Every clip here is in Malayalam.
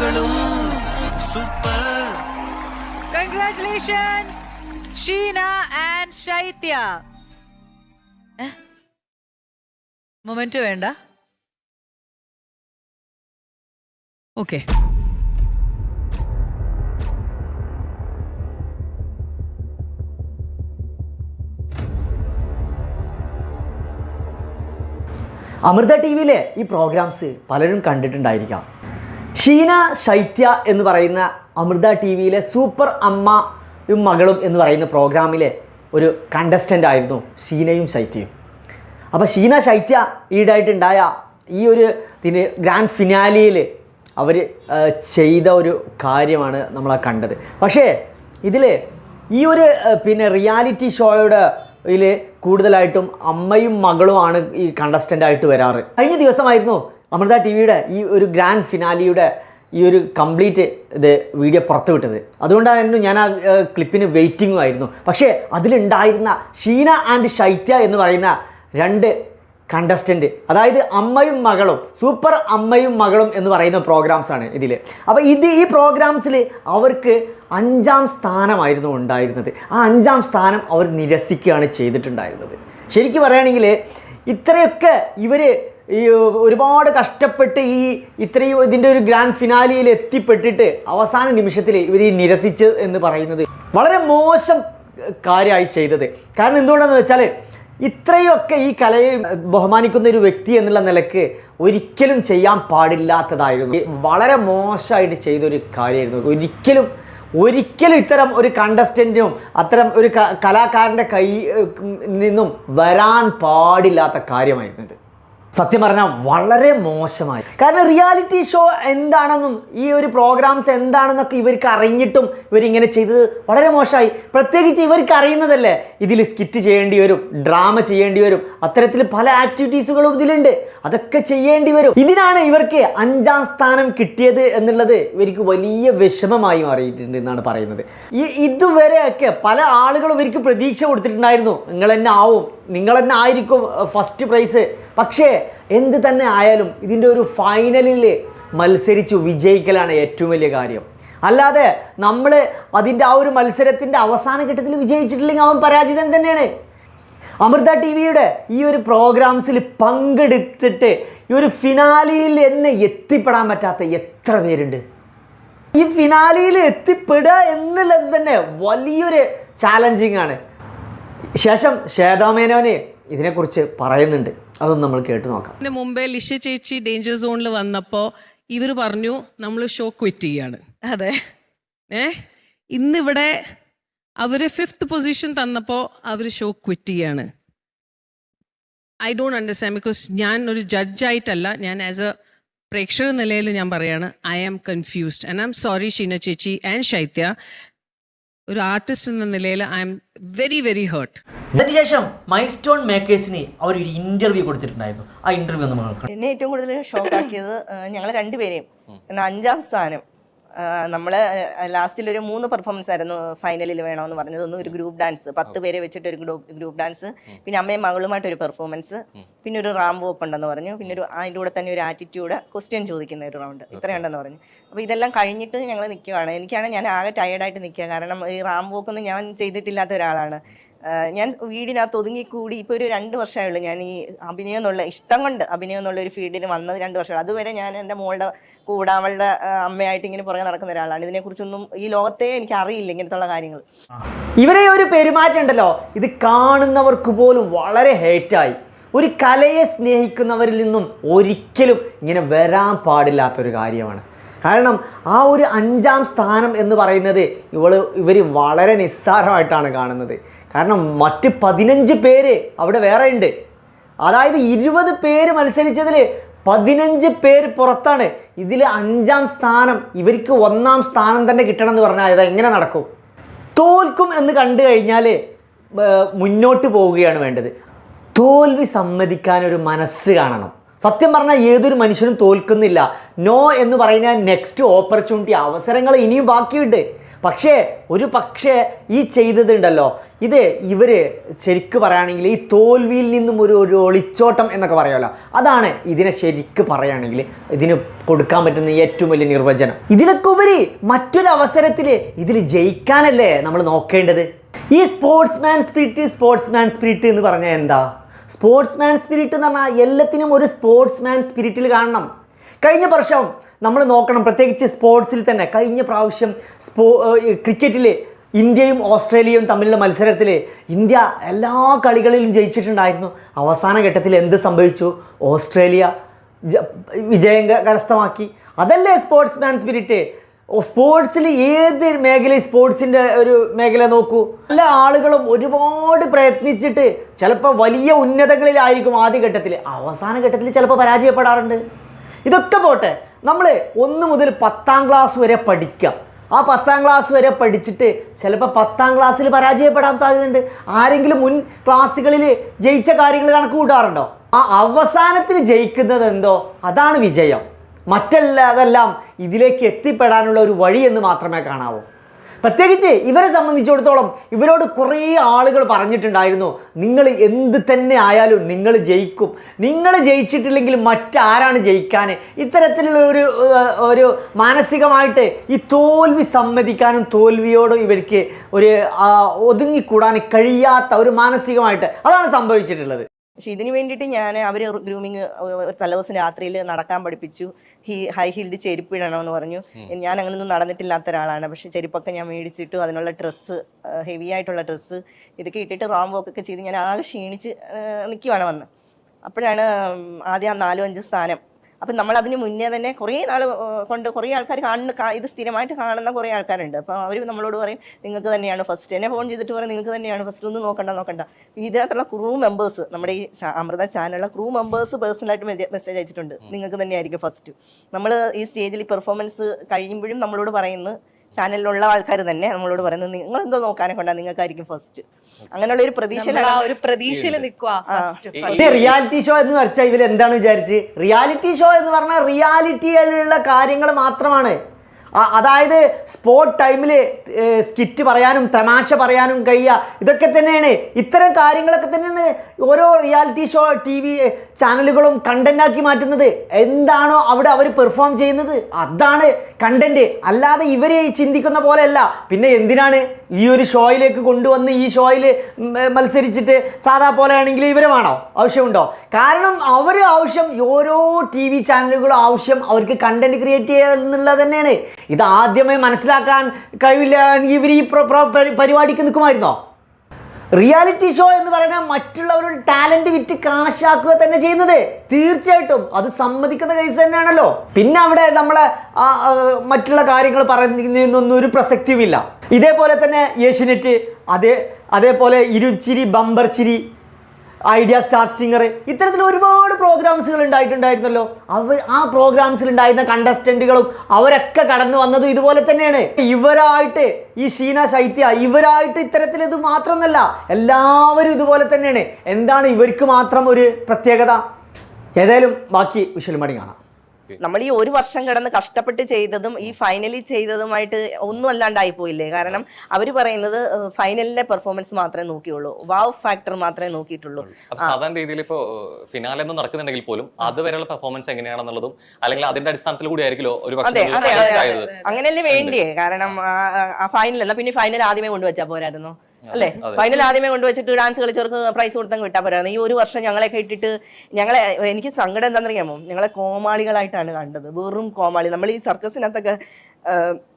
മകളും super. Congratulation Sheena and Shaithya. Moment വേണ്ട. ഓക്കെ അമൃത ടി വിയിലെ ഈ പ്രോഗ്രാംസ് പലരും കണ്ടിട്ടുണ്ടായിരിക്കാം. ഷീന ശൈത്യ എന്ന് പറയുന്ന അമൃത ടി വിയിലെ സൂപ്പർ അമ്മയും മകളും എന്ന് പറയുന്ന പ്രോഗ്രാമിലെ ഒരു കണ്ടസ്റ്റന്റ് ആയിരുന്നു ഷീനയും ശൈത്യയും. അപ്പോൾ ഷീന ശൈത്യ ഈടായിട്ടുണ്ടായ ഈ ഒരു ഇതിന് ഗ്രാൻഡ് ഫിനാലിയിൽ അവർ ചെയ്ത ഒരു കാര്യമാണ് നമ്മൾ കണ്ടത്. പക്ഷേ ഇതിൽ ഈ ഒരു പിന്നെ റിയാലിറ്റി ഷോയുടെ ഇതിൽ കൂടുതലായിട്ടും അമ്മയും മകളുമാണ് ഈ കണ്ടസ്റ്റന്റായിട്ട് വരാറ്. കഴിഞ്ഞ ദിവസമായിരുന്നു അമൃത ടി വിയുടെ ഈ ഒരു ഗ്രാൻഡ് ഫിനാലിയുടെ ഈ ഒരു കംപ്ലീറ്റ് ഇത് വീഡിയോ പുറത്തുവിട്ടത്. അതുകൊണ്ടായിരുന്നു ഞാൻ ആ ക്ലിപ്പിന് വെയിറ്റിംഗും ആയിരുന്നു. പക്ഷേ അതിലുണ്ടായിരുന്ന ഷീന ആൻഡ് ഷൈത്യ എന്ന് പറയുന്ന രണ്ട് കണ്ടസ്റ്റന്റ് അതായത് അമ്മയും മകളും സൂപ്പർ അമ്മയും മകളും എന്ന് പറയുന്ന പ്രോഗ്രാംസാണ് ഇതിൽ അപ്പോൾ ഇത് ഈ പ്രോഗ്രാംസിൽ അവർക്ക് അഞ്ചാം സ്ഥാനമായിരുന്നു ഉണ്ടായിരുന്നത്. ആ അഞ്ചാം സ്ഥാനം അവർ നിരസിക്കുകയാണ് ചെയ്തിട്ടുണ്ടായിരുന്നത്. ശരിക്കും പറയുകയാണെങ്കിൽ ഇത്രയൊക്കെ ഇവർ ഈ ഒരുപാട് കഷ്ടപ്പെട്ട് ഈ ഇത്രയും ഇതിന്റെ ഒരു ഗ്രാൻഡ് ഫിനാലിയിൽ എത്തിപ്പെട്ടിട്ട് അവസാന നിമിഷത്തിൽ ഇവർ ഈ നിരസിച്ച് എന്ന് പറയുന്നത് വളരെ മോശം കാര്യമായി ചെയ്തത്. കാരണം എന്തുകൊണ്ടെന്ന് വെച്ചാൽ ഇത്രയൊക്കെ ഈ കലയെ ബഹുമാനിക്കുന്ന ഒരു വ്യക്തി എന്നുള്ള നിലയ്ക്ക് ഒരിക്കലും ചെയ്യാൻ പാടില്ലാത്തതായിരുന്നു. വളരെ മോശമായിട്ട് ചെയ്തൊരു കാര്യമായിരുന്നു. ഒരിക്കലും ഒരിക്കലും ഇത്തരം ഒരു കണ്ടസ്റ്റന്റിനും അത്തരം ഒരു കലാകാരന്റെ കൈ നിന്നും വരാൻ പാടില്ലാത്ത കാര്യമായിരുന്നു ഇത്. സത്യം പറഞ്ഞാൽ വളരെ മോശമായി. കാരണം റിയാലിറ്റി ഷോ എന്താണെന്നും ഈ ഒരു പ്രോഗ്രാംസ് എന്താണെന്നൊക്കെ ഇവർക്ക് അറിഞ്ഞിട്ടും ഇവരിങ്ങനെ ചെയ്തത് വളരെ മോശമായി. പ്രത്യേകിച്ച് ഇവർക്ക് അറിയുന്നതല്ലേ ഇതിൽ സ്കിറ്റ് ചെയ്യേണ്ടി വരും ഡ്രാമ ചെയ്യേണ്ടി വരും അത്തരത്തിൽ പല ആക്ടിവിറ്റീസുകളും ഇതിലുണ്ട്. അതൊക്കെ ചെയ്യേണ്ടി വരും. ഇതിനാണ് ഇവർക്ക് അഞ്ചാം സ്ഥാനം കിട്ടിയത് എന്നുള്ളത് ഇവർക്ക് വലിയ വിഷമമായി മാറിയിട്ടുണ്ട് എന്നാണ് പറയുന്നത്. ഈ ഇതുവരെയൊക്കെ പല ആളുകളും ഇവർക്ക് പ്രതീക്ഷ കൊടുത്തിട്ടുണ്ടായിരുന്നു. നിങ്ങൾ തന്നെ ആവും നിങ്ങൾ തന്നെ ആയിരിക്കും ഫസ്റ്റ് പ്രൈസ് പക്ഷേ എന്ത് തന്നെ ആയാലും ഇതിന്റെ ഒരു ഫൈനലിൽ മത്സരിച്ച് വിജയിക്കലാണ് ഏറ്റവും വലിയ കാര്യം. അല്ലാതെ നമ്മൾ അതിന്റെ ആ ഒരു മത്സരത്തിന്റെ അവസാന ഘട്ടത്തിൽ വിജയിച്ചിട്ടില്ലെങ്കിൽ അവൻ പരാജിതൻ തന്നെയാണ്. അമൃത ടി വിയുടെ ഈ ഒരു പ്രോഗ്രാംസിൽ പങ്കെടുത്തിട്ട് ഈ ഒരു ഫിനാലിയിൽ എന്നെ എത്തിപ്പെടാൻ പറ്റാത്ത എത്ര പേരുണ്ട്? ഈ ഫിനാലിയിൽ എത്തിപ്പെടുക എന്നുള്ളത് തന്നെ വലിയൊരു ചാലഞ്ചിങ് ആണ്. ശേഷം ശ്വേതാമേനോനെ ഇതിനെക്കുറിച്ച് പറയുന്നുണ്ട്. അതൊന്നും നമ്മൾ കേട്ട് നോക്കാം. ഇതിന് മുമ്പേ ലിഷ ചേച്ചി ഡേഞ്ചർ സോണിൽ വന്നപ്പോൾ ഇവർ പറഞ്ഞു നമ്മൾ ഷോ ക്വിറ്റ് ചെയ്യാണ്. അതെ. ഏ? ഇന്നിവിടെ അവർ ഫിഫ്ത്ത് പൊസിഷൻ തന്നപ്പോൾ അവർ ഷോ ക്വിറ്റ് ചെയ്യാണ്. ഐ ഡോണ്ട് അണ്ടർസ്റ്റാൻഡ് ബിക്കോസ് ഞാൻ ഒരു ജഡ്ജായിട്ടല്ല ഞാൻ ആസ് എ പ്രേക്ഷക നിലയിൽ ഞാൻ പറയാണ് I am confused and I'm sorry Sheena ചേച്ചി ആൻഡ് ശൈത്യ. ഒരു ആർട്ടിസ്റ്റ് എന്ന നിലയിൽ I M very very hurt അതിനുശേഷം മൈൽ സ്റ്റോൺ മേക്കേഴ്സിന് അവർ ഒരു ഇന്റർവ്യൂ കൊടുത്തിട്ടുണ്ടായിരുന്നു. ആ ഇന്റർവ്യൂ നമ്മൾ എന്നെ ഏറ്റവും കൂടുതൽ ഷോക്കാക്കിയത് ഞങ്ങൾ രണ്ടുപേരെയും. അഞ്ചാം സ്ഥാനം. നമ്മൾ ലാസ്റ്റിൽ ഒരു മൂന്ന് പെർഫോമൻസ് ആയിരുന്നു ഫൈനലിൽ വേണമെന്ന് പറഞ്ഞത്. ഒന്ന് ഒരു ഗ്രൂപ്പ് ഡാൻസ്. പത്ത് പേരെ വെച്ചിട്ട് ഒരു ഗ്രൂപ്പ് ഗ്രൂപ്പ് ഡാൻസ് പിന്നെ അമ്മയും മകളുമായിട്ട് ഒരു പെർഫോമൻസ്. പിന്നെ ഒരു റാംബോ ഒപ്പ് ഉണ്ടെന്ന് പറഞ്ഞു. പിന്നെ ഒരു അതിന്റെ കൂടെ തന്നെ ഒരു ആറ്റിറ്റ്യൂഡ് ക്വസ്റ്റ്യൻ ചോദിക്കുന്ന ഒരു റൗണ്ട്. ഇത്രയുണ്ടെന്ന് പറഞ്ഞു. അപ്പോൾ ഇതെല്ലാം കഴിഞ്ഞിട്ട് ഞങ്ങൾ നിൽക്കുകയാണ് എനിക്കാണ് ഞാൻ ആകെ ടയേർഡായിട്ട് നിൽക്കുക കാരണം ഈ റാംബോക്കൊന്നും ഞാൻ ചെയ്തിട്ടില്ലാത്ത ഒരാളാണ്. ഞാൻ വീടിനകത്ത് ഒതുങ്ങിക്കൂടി ഇപ്പോൾ ഒരു രണ്ട് വർഷമായുള്ളൂ. ഞാൻ ഈ അഭിനയം എന്നുള്ള ഇഷ്ടം കൊണ്ട് അഭിനയം എന്നുള്ള ഒരു ഫീൽഡിൽ വന്നത് രണ്ട് വർഷമാണ് അതുവരെ ഞാൻ എന്റെ മോളുടെ കൂടെ അവളുടെ അമ്മയായിട്ട് ഇങ്ങനെ പുറകെ നടക്കുന്ന ഒരാളാണ്. ഇതിനെക്കുറിച്ചൊന്നും ഈ ലോകത്തെ എനിക്ക് അറിയില്ല ഇങ്ങനത്തുള്ള കാര്യങ്ങൾ. ഇവരെ ഒരു പെരുമാറ്റം ഉണ്ടല്ലോ. ഇത് കാണുന്നവർക്ക് പോലും വളരെ ഹേറ്റായി ഒരു കലയെ സ്നേഹിക്കുന്നവരിൽ നിന്നും ഒരിക്കലും ഇങ്ങനെ വരാൻ പാടില്ലാത്തൊരു കാര്യമാണ്. കാരണം ആ ഒരു അഞ്ചാം സ്ഥാനം എന്ന് പറയുന്നത് ഇവൾ ഇവർ വളരെ നിസ്സാരമായിട്ടാണ് കാണുന്നത്. കാരണം മറ്റ് പതിനഞ്ച് പേര് അവിടെ വേറെ ഉണ്ട്. അതായത് ഇരുപത് പേര് മത്സരിച്ചതിൽ പതിനഞ്ച് പേര് പുറത്താണ്. ഇതിൽ അഞ്ചാം സ്ഥാനം ഇവർക്ക് ഒന്നാം സ്ഥാനം തന്നെ കിട്ടണം എന്ന് പറഞ്ഞാൽ അത് എങ്ങനെ നടക്കും. തോൽക്കും എന്ന് കണ്ടു കഴിഞ്ഞാൽ മുന്നോട്ട് പോവുകയാണ് വേണ്ടത്. തോൽവി സമ്മതിക്കാൻ ഒരു മനസ്സ് കാണണം. സത്യം പറഞ്ഞാൽ ഏതൊരു മനുഷ്യനും തോൽക്കുന്നില്ല. നോ എന്ന് പറയുന്ന നെക്സ്റ്റ് ഓപ്പർച്യൂണിറ്റി അവസരങ്ങൾ ഇനിയും ബാക്കിയുണ്ട്. പക്ഷേ ഒരു പക്ഷേ ഈ ചെയ്തതുണ്ടല്ലോ. ഇത് ഇവർ ശരിക്ക് പറയുകയാണെങ്കിൽ ഈ തോൽവിയിൽ നിന്നും ഒരു ഒരു ഒളിച്ചോട്ടം എന്നൊക്കെ പറയുമല്ലോ. അതാണ് ഇതിനെ ശരിക്ക് പറയുകയാണെങ്കിൽ ഇതിന് കൊടുക്കാൻ പറ്റുന്ന ഏറ്റവും വലിയ നിർവചനം. ഇതിലൊക്കെ ഉപരി മറ്റൊരു അവസരത്തിൽ ഇതിൽ ജയിക്കാനല്ലേ നമ്മൾ നോക്കേണ്ടത്? ഈ സ്പോർട്സ്മാൻ സ്പിരിറ്റ് സ്പോർട്സ്മാൻ സ്പിരിറ്റ് എന്ന് പറഞ്ഞാൽ എന്താ? സ്പോർട്സ്മാൻ സ്പിരിറ്റ് എന്ന് പറഞ്ഞാൽ എല്ലാത്തിനും ഒരു സ്പോർട്സ്മാൻ സ്പിരിറ്റിൽ കാണണം. കഴിഞ്ഞ വർഷം നമ്മൾ നോക്കണം പ്രത്യേകിച്ച് സ്പോർട്സിൽ തന്നെ. കഴിഞ്ഞ പ്രാവശ്യം സ്പോ ക്രിക്കറ്റിൽ ഇന്ത്യയും ഓസ്ട്രേലിയയും തമ്മിലുള്ള മത്സരത്തിൽ ഇന്ത്യ എല്ലാ കളികളിലും ജയിച്ചിട്ടുണ്ടായിരുന്നു. അവസാന ഘട്ടത്തിൽ എന്ത് സംഭവിച്ചു? ഓസ്ട്രേലിയ വിജയം കരസ്ഥമാക്കി. അതല്ലേ സ്പോർട്സ്മാൻ സ്പിരിറ്റ്? സ്പോർട്സിൽ ഏത് മേഖല സ്പോർട്സിന്റെ ഒരു മേഖല നോക്കൂ? എല്ലാ ആളുകളും ഒരുപാട് പ്രയത്നിച്ചിട്ട് ചിലപ്പോൾ വലിയ ഉന്നതങ്ങളിലായിരിക്കും ആദ്യഘട്ടത്തിൽ അവസാന ഘട്ടത്തിൽ ചിലപ്പോൾ പരാജയപ്പെടാറുണ്ട്. ഇതൊക്കെ പോട്ടെ നമ്മൾ ഒന്ന് മുതൽ പത്താം ക്ലാസ് വരെ പഠിക്കാം. ആ പത്താം ക്ലാസ് വരെ പഠിച്ചിട്ട് ചിലപ്പോൾ പത്താം ക്ലാസ്സിൽ പരാജയപ്പെടാൻ സാധ്യതയുണ്ട്. ആരെങ്കിലും മുൻ ക്ലാസ്സുകളിൽ ജയിച്ച കാര്യങ്ങൾ കണക്ക് കൂട്ടാറുണ്ടോ? ആ അവസാനത്തിൽ ജയിക്കുന്നത് എന്തോ? അതാണ് വിജയം. മറ്റല്ലാതെല്ലാം ഇതിലേക്ക് എത്തിപ്പെടാനുള്ള ഒരു വഴി എന്ന് മാത്രമേ കാണാവൂ. പ്രത്യേകിച്ച് ഇവരെ സംബന്ധിച്ചിടത്തോളം ഇവരോട് കുറേ ആളുകൾ പറഞ്ഞിട്ടുണ്ടായിരുന്നു നിങ്ങൾ എന്ത് തന്നെ ആയാലും നിങ്ങൾ ജയിക്കും. നിങ്ങൾ ജയിച്ചിട്ടില്ലെങ്കിൽ മറ്റാരാണ് ജയിക്കാൻ ഇത്തരത്തിലുള്ള ഒരു ഒരു മാനസികമായിട്ട് ഈ തോൽവി സമ്മതിക്കാനും തോൽവിയോട് ഇവർക്ക് ഒരു ഒതുങ്ങിക്കൂടാൻ കഴിയാത്ത ഒരു മാനസികമായിട്ട് അതാണ് സംഭവിച്ചിട്ടുള്ളത്. പക്ഷെ ഇതിന് വേണ്ടിയിട്ട് ഞാൻ അവർ ഗ്രൂമിങ് തലേദിവസം രാത്രിയിൽ നടക്കാൻ പഠിപ്പിച്ചു. ഹീ ഹൈ ഹീൽഡ് ചെരുപ്പ് ഇടണമെന്ന് പറഞ്ഞു. ഞാൻ അങ്ങനെയൊന്നും നടന്നിട്ടില്ലാത്ത ഒരാളാണ്. പക്ഷെ ചെരുപ്പൊക്കെ ഞാൻ മേടിച്ചിട്ടു അതിനുള്ള ഡ്രസ്സ് ഹെവി ആയിട്ടുള്ള ഡ്രസ്സ് ഇതൊക്കെ ഇട്ടിട്ട് റാം വോക്കൊക്കെ ചെയ്ത് ഞാൻ ആകെ ക്ഷീണിച്ച് നിൽക്കുവാണ് വന്ന്. അപ്പോഴാണ് ആദ്യം ആ നാലും അഞ്ച് സ്ഥാനം അപ്പം നമ്മൾ അതിന് മുന്നേ തന്നെ കുറേ നാൾ കൊണ്ട് കുറേ ആൾക്കാർ കാണുന്ന ഇത് സ്ഥിരമായിട്ട് കാണുന്ന കുറേ ആൾക്കാരുണ്ട്. അപ്പോൾ അവർ നമ്മളോട് പറയും നിങ്ങൾക്ക് തന്നെയാണ് ഫസ്റ്റ് എന്നെ ഫോൺ ചെയ്തിട്ട് പറയും നിങ്ങൾക്ക് തന്നെയാണ് ഫസ്റ്റ് ഒന്ന് നോക്കണ്ട നോക്കണ്ട. ഇതിനകത്തുള്ള ക്രൂ മെമ്പേഴ്സ് നമ്മുടെ ഈ അമൃത ചാനലിലെ ക്രൂ മെമ്പേഴ്സ് പേഴ്സണലായിട്ട് മെസ്സേജ് അയച്ചിട്ടുണ്ട്. നിങ്ങൾക്ക് തന്നെയായിരിക്കും ഫസ്റ്റ് നമ്മൾ ഈ സ്റ്റേജിൽ പെർഫോമൻസ് കഴിയുമ്പോഴും നമ്മളോട് പറയുന്നു ചാനലിലുള്ള ആൾക്കാർ തന്നെ നമ്മളോട് പറയുന്നത് നിങ്ങൾ എന്തോ നോക്കാനെ കൊണ്ടാ നിങ്ങൾക്കായിരിക്കും ഫസ്റ്റ് അങ്ങനെയുള്ള ഒരു പ്രതീക്ഷയിലാണ് ഒരു പ്രതീക്ഷയിൽ നിൽക്കുക ഫസ്റ്റ് ഇത് റിയാലിറ്റി ഷോ എന്ന് വെച്ചാൽ ഇവർ എന്താണ് വിചാരിച്ച്? റിയാലിറ്റി ഷോ എന്ന് പറഞ്ഞാൽ റിയാലിറ്റിയിലുള്ള കാര്യങ്ങൾ മാത്രമാണ്. അതായത് സ്പോട്ട് ടൈമിൽ സ്കിറ്റ് പറയാനും തമാശ പറയാനും കഴിയുക. ഇതൊക്കെ തന്നെയാണ്. ഇത്തരം കാര്യങ്ങളൊക്കെ തന്നെയാണ് ഓരോ റിയാലിറ്റി ഷോ ടി വി ചാനലുകളും കണ്ടന്റാക്കി മാറ്റുന്നത്. എന്താണോ അവിടെ അവർ പെർഫോം ചെയ്യുന്നത്? അതാണ് കണ്ടന്റ് അല്ലാതെ ഇവർ ചിന്തിക്കുന്ന പോലെയല്ല. പിന്നെ എന്തിനാണ് ഈ ഒരു ഷോയിലേക്ക് കൊണ്ടുവന്ന് ഈ ഷോയിൽ മത്സരിച്ചിട്ട് സാധാ പോലെയാണെങ്കിൽ ഇവരെ വേണോ? ആവശ്യമുണ്ടോ? കാരണം അവർ ആവശ്യം ഓരോ ടി വി ചാനലുകളും ആവശ്യം അവർക്ക് കണ്ടന്റ് ക്രിയേറ്റ് ചെയ്യുക എന്നുള്ളത് തന്നെയാണ്. ഇത് ആദ്യമേ മനസ്സിലാക്കാൻ കഴിവില്ല ഇവർ ഈ പ്ര- പ്ര- പരി- പരിപാടിക്ക് നിൽക്കുമായിരുന്നോ? റിയാലിറ്റി ഷോ എന്ന് പറയുന്നത് മറ്റുള്ളവരുടെ ടാലന്റ് വിറ്റ് കാശാക്കുക തന്നെ ചെയ്യുന്നത്. തീർച്ചയായിട്ടും അത് സമ്മതിക്കുന്ന കേസ് തന്നെയാണല്ലോ. പിന്നെ അവിടെ ആ, മറ്റുള്ള കാര്യങ്ങൾ പറയുന്നതിനൊന്നും ഒരു പ്രസക്തിയുമില്ല. ഇതേപോലെ തന്നെ ഏഷ്യനെറ്റ് അതേ അതേപോലെ ഇരുചിരി ബമ്പർ ചിരി ഐഡിയ സ്റ്റാർ സ്റ്റിങ്ങർ ഇത്തരത്തിൽ ഒരുപാട് പ്രോഗ്രാംസുകൾ ഉണ്ടായിട്ടുണ്ടായിരുന്നല്ലോ. അവ ആ പ്രോഗ്രാംസിൽ ഉണ്ടായിരുന്ന കണ്ടസ്റ്റന്റുകളും അവരൊക്കെ കടന്നു വന്നതും ഇതുപോലെ തന്നെയാണ്. ഇവരായിട്ട് ഈ ഷീന ശൈത്യ ഇവരായിട്ട് ഇത്തരത്തിൽ ഇത് മാത്രമൊന്നല്ല എല്ലാവരും ഇതുപോലെ തന്നെയാണ്. എന്താണ് ഇവർക്ക് മാത്രം ഒരു പ്രത്യേകത? ഏതായാലും ബാക്കി വിഷ്വൽ മണി കാണാം. നമ്മൾ ഈ ഒരു വർഷം കിടന്ന് കഷ്ടപ്പെട്ട് ചെയ്തതും ഈ ഫൈനലിൽ ചെയ്തതുമായിട്ട് ഒന്നും അല്ലാണ്ടായി പോയില്ലേ കാരണം അവർ പറയുന്നത് ഫൈനലിലെ പെർഫോമൻസ് മാത്രമേ നോക്കിയുള്ളൂ. വാവ് ഫാക്ടർ മാത്രമേ നോക്കിയിട്ടുള്ളൂ. സാധാരണ രീതിയിൽ ഇപ്പോ ഫിനാലെ ഒന്നും നടക്കുന്നുണ്ടെങ്കിൽ പോലും അതുവരെയുള്ള പെർഫോമൻസ് എങ്ങനെയാണെന്നുള്ളതും അല്ലെങ്കിൽ അതിന്റെ അടിസ്ഥാനത്തിൽ കൂടി ആയിരിക്കുമല്ലോ ഒരു അങ്ങനെയല്ലേ വേണ്ടിയേ? കാരണം ആ ഫൈനലല്ല പിന്നെ ഫൈനൽ ആദ്യമേ കൊണ്ടുവച്ചാ പോരായിരുന്നു. അല്ലേ? ഫൈനൽ ആദ്യമേ കൊണ്ടുവച്ചിട്ട് ഡാൻസ് കളിച്ചവർക്ക് പ്രൈസ് കൊടുത്തങ്ങ് കിട്ടാൻ പോരായിരുന്നു ഈ ഒരു വർഷം ഞങ്ങളെയൊക്കെ ഇട്ടിട്ട് ഞങ്ങളെ എനിക്ക് സങ്കടം എന്താണെന്നറിയാമോ? ഞങ്ങളെ കോമാളികളായിട്ടാണ് കണ്ടത്. വെറും കോമാളി. നമ്മൾ ഈ സർക്കസിനകത്തൊക്കെ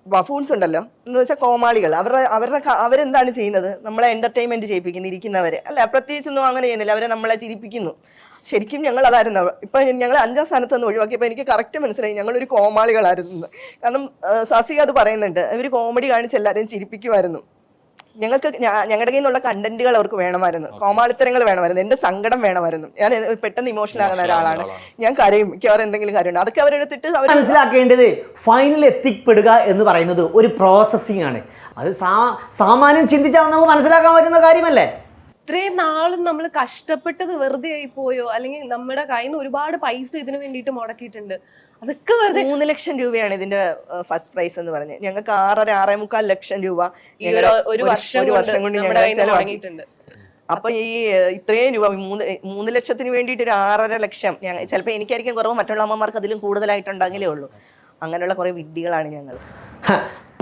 ബഫൂൺസ് ഉണ്ടല്ലോ. എന്ന് വെച്ചാൽ കോമാളികൾ. അവരുടെ അവരുടെ അവരെന്താണ് ചെയ്യുന്നത്? നമ്മളെ എന്റർടൈൻമെന്റ് ചെയ്യിപ്പിക്കുന്നു ഇരിക്കുന്നവരെ. അല്ല? പ്രത്യേകിച്ചൊന്നും അങ്ങനെ ചെയ്യുന്നില്ല. അവരെ നമ്മളെ ചിരിപ്പിക്കുന്നു. ശരിക്കും ഞങ്ങൾ അതായിരുന്നു. ഇപ്പൊ ഞങ്ങൾ അഞ്ചാം സ്ഥാനത്ത് നിന്ന് ഒഴിവാക്കിയപ്പോൾ എനിക്ക് കറക്റ്റ് മനസ്സിലായി. ഞങ്ങളൊരു കോമാളികളായിരുന്നു. എന്ന്. കാരണം സാസിക അത് പറയുന്നുണ്ട്. ഇവർ കോമഡി കാണിച്ച് എല്ലാവരെയും ചിരിപ്പിക്കുമായിരുന്നു ഞങ്ങൾക്ക് ഞങ്ങളുടെ കയ്യിൽ നിന്നുള്ള കണ്ടന്റുകൾ അവർക്ക് വേണമായിരുന്നു. കോമാളിത്തരങ്ങൾ വേണമായിരുന്നു. എന്റെ സങ്കടം വേണമായിരുന്നു. ഞാൻ പെട്ടെന്ന് ഇമോഷണൽ ആകുന്ന ഒരാളാണ്. ഞാൻ കരയും. മിക്കവാറും എന്തെങ്കിലും കാര്യമുണ്ട്. അതൊക്കെ അവരെടുത്തിട്ട് അവർ മനസ്സിലാക്കേണ്ടത് ഫൈനൽ എത്തിപ്പെടുക എന്ന് പറയുന്നത് ഒരു പ്രോസസ്സിംഗ് ആണ്. അത് സാമാന്യം ചിന്തിച്ചാൽ നമുക്ക് മനസ്സിലാക്കാൻ പറ്റുന്ന കാര്യമല്ലേ? ഇത്രയും നാളും നമ്മൾ കഷ്ടപ്പെട്ടത് വെറുതെ ആയി പോയോ? അല്ലെങ്കിൽ നമ്മുടെ കയ്യിൽ നിന്ന് ഒരുപാട് പൈസ ഇതിനു വേണ്ടിയിട്ട് മുടക്കിയിട്ടുണ്ട്. അതൊക്കെ വെറുതെ. മൂന്ന് ലക്ഷം രൂപയാണ് ഇതിന്റെ ഫസ്റ്റ് പ്രൈസ് എന്ന് പറഞ്ഞത് ഞങ്ങൾക്ക് ആറര ആറേ മുക്കാൽ ലക്ഷം രൂപ ഒരു വർഷം കൊണ്ട് ഞങ്ങൾ അപ്പൊ ഈ ഇത്രയും രൂപ മൂന്ന് മൂന്ന് ലക്ഷത്തിന് വേണ്ടിയിട്ട് ഒരു ആറര ലക്ഷം ഞങ്ങൾ ചിലപ്പോൾ എനിക്കായിരിക്കും കുറവ് മറ്റുള്ള അമ്മമാർക്ക് അതിലും കൂടുതലായിട്ടുണ്ടെങ്കിലേ ഉള്ളൂ. അങ്ങനെയുള്ള കുറെ വിഡ്ഢികളാണ് ഞങ്ങൾ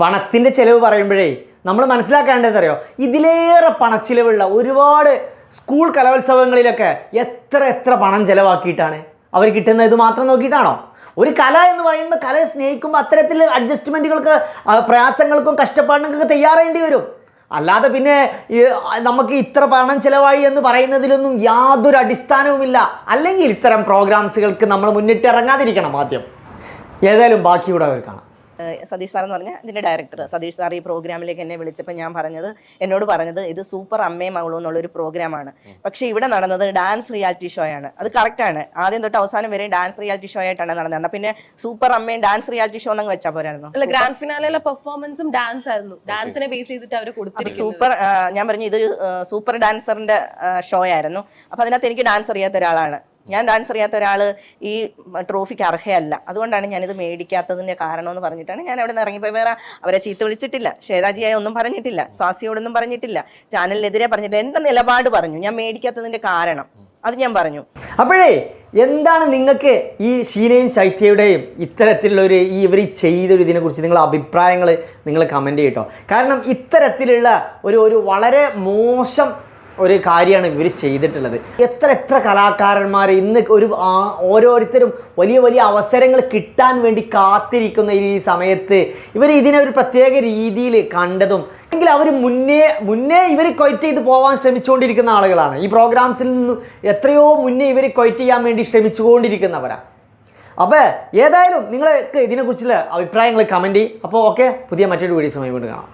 പണത്തിന്റെ പണത്തിന്റെ ചിലവ് പറയുമ്പോഴേ നമ്മൾ മനസ്സിലാക്കേണ്ടത് അറിയോ ഇതിലേറെ പണച്ചിലവുള്ള ഒരുപാട് സ്കൂൾ കലോത്സവങ്ങളിലൊക്കെ എത്ര എത്ര പണം ചിലവാക്കിയിട്ടാണ്? അവർ കിട്ടുന്ന ഇത് മാത്രം നോക്കിയിട്ടാണോ? ഒരു കല എന്ന് പറയുന്ന കലയെ സ്നേഹിക്കുമ്പോൾ അത്തരത്തിൽ അഡ്ജസ്റ്റ്മെന്റുകൾക്ക് പ്രയാസങ്ങൾക്കും കഷ്ടപ്പാടിനൊക്കെ തയ്യാറേണ്ടി വരും. അല്ലാതെ പിന്നെ നമുക്ക് ഇത്ര പണം ചിലവായി എന്ന് പറയുന്നതിലൊന്നും യാതൊരു അടിസ്ഥാനവുമില്ല. അല്ലെങ്കിൽ ഇത്തരം പ്രോഗ്രാംസുകൾക്ക് നമ്മൾ മുന്നിട്ട് ഇറങ്ങാതിരിക്കണം ആദ്യം. ഏതായാലും ബാക്കിയൂടെ അവർ കാണാം. സതീഷ് സാർ എന്ന് പറഞ്ഞാൽ ഇതിന്റെ ഡയറക്ടർ സതീഷ് സാർ ഈ പ്രോഗ്രാമിലേക്ക് എന്നെ വിളിച്ചപ്പോൾ ഞാൻ പറഞ്ഞത് എന്നോട് പറഞ്ഞത് ഇത് സൂപ്പർ അമ്മയും മകളും എന്നുള്ളൊരു പ്രോഗ്രാമാണ്. പക്ഷേ ഇവിടെ നടന്നത് ഡാൻസ് റിയാലിറ്റി ഷോ ആണ്. അത് കറക്റ്റാണ് ആണ്. ആദ്യം തൊട്ട് അവസാനം വരെ ഡാൻസ് റിയാലിറ്റി ഷോ ആയിട്ടാണ് നടന്നത്. പിന്നെ സൂപ്പർ അമ്മയും ഡാൻസ് റിയാലിറ്റി ഷോ എന്നങ്ങ് വെച്ചാൽ പോരായിരുന്നു. അല്ല ഗ്രാൻഡ് ഫിനാലിലെ പെർഫോമൻസും ഡാൻസ് ആയിരുന്നു. ഡാൻസിനെ ബേസ് ചെയ്തിട്ട് അവർ കൊടുത്തു സൂപ്പർ ഞാൻ പറഞ്ഞു ഇതൊരു സൂപ്പർ ഡാൻസറിന്റെ ഷോ ആയിരുന്നു. അപ്പൊ അതിനകത്ത് എനിക്ക് ഡാൻസ് അറിയാത്ത ഒരാളാണ്. ഞാൻ ഡാൻസ് അറിയാത്ത ഒരാൾ ഈ ട്രോഫിക്ക് അർഹയല്ല. അതുകൊണ്ടാണ് ഞാനിത് മേടിക്കാത്തതിന്റെ കാരണം എന്ന് പറഞ്ഞിട്ടാണ് ഞാൻ അവിടെ നിന്ന് ഇറങ്ങിപ്പോയി. വേറെ അവരെ ചീത്ത വിളിച്ചിട്ടില്ല. ശ്വേതാജിയായി ഒന്നും പറഞ്ഞിട്ടില്ല. സ്വാസിയോടൊന്നും പറഞ്ഞിട്ടില്ല. ചാനലിനെതിരെ പറഞ്ഞിട്ടില്ല. എന്റെ നിലപാട് പറഞ്ഞു? ഞാൻ മേടിക്കാത്തതിന്റെ കാരണം. അത് ഞാൻ പറഞ്ഞു. അപ്പോഴേ എന്താണ് നിങ്ങൾക്ക് ഈ ഷീനയും ശൈത്യയുടെയും ഇത്തരത്തിലുള്ളൊരു ഈ ഇവർ ചെയ്തൊരു ഇതിനെക്കുറിച്ച് നിങ്ങളുടെ അഭിപ്രായങ്ങൾ നിങ്ങൾ കമന്റ് ചെയ്യട്ടോ. കാരണം ഇത്തരത്തിലുള്ള ഒരു ഒരു വളരെ മോശം ഒരു കാര്യമാണ് ഇവർ ചെയ്തിട്ടുള്ളത്. എത്ര എത്ര കലാകാരന്മാർ ഇന്ന് ഒരു ഓരോരുത്തരും വലിയ വലിയ അവസരങ്ങൾ കിട്ടാൻ വേണ്ടി കാത്തിരിക്കുന്ന ഈ സമയത്ത് ഇവർ ഇതിനെ ഒരു പ്രത്യേക രീതിയിൽ കണ്ടതും എങ്കിൽ അവർ മുന്നേ മുന്നേ ഇവർ കൊയ്റ്റ് ചെയ്ത് പോകാൻ ശ്രമിച്ചുകൊണ്ടിരിക്കുന്ന ആളുകളാണ്. ഈ പ്രോഗ്രാംസിൽ നിന്ന് എത്രയോ മുന്നേ ഇവർ കൊയ്റ്റ് ചെയ്യാൻ വേണ്ടി ശ്രമിച്ചുകൊണ്ടിരിക്കുന്നവരാണ് അപ്പോൾ ഏതായാലും നിങ്ങൾക്ക് ഇതിനെക്കുറിച്ചുള്ള അഭിപ്രായങ്ങൾ കമന്റ് ചെയ്യും. അപ്പോൾ ഓക്കെ പുതിയ മറ്റൊരു വീഡിയോസുമായി വീണ്ടും കാണാം.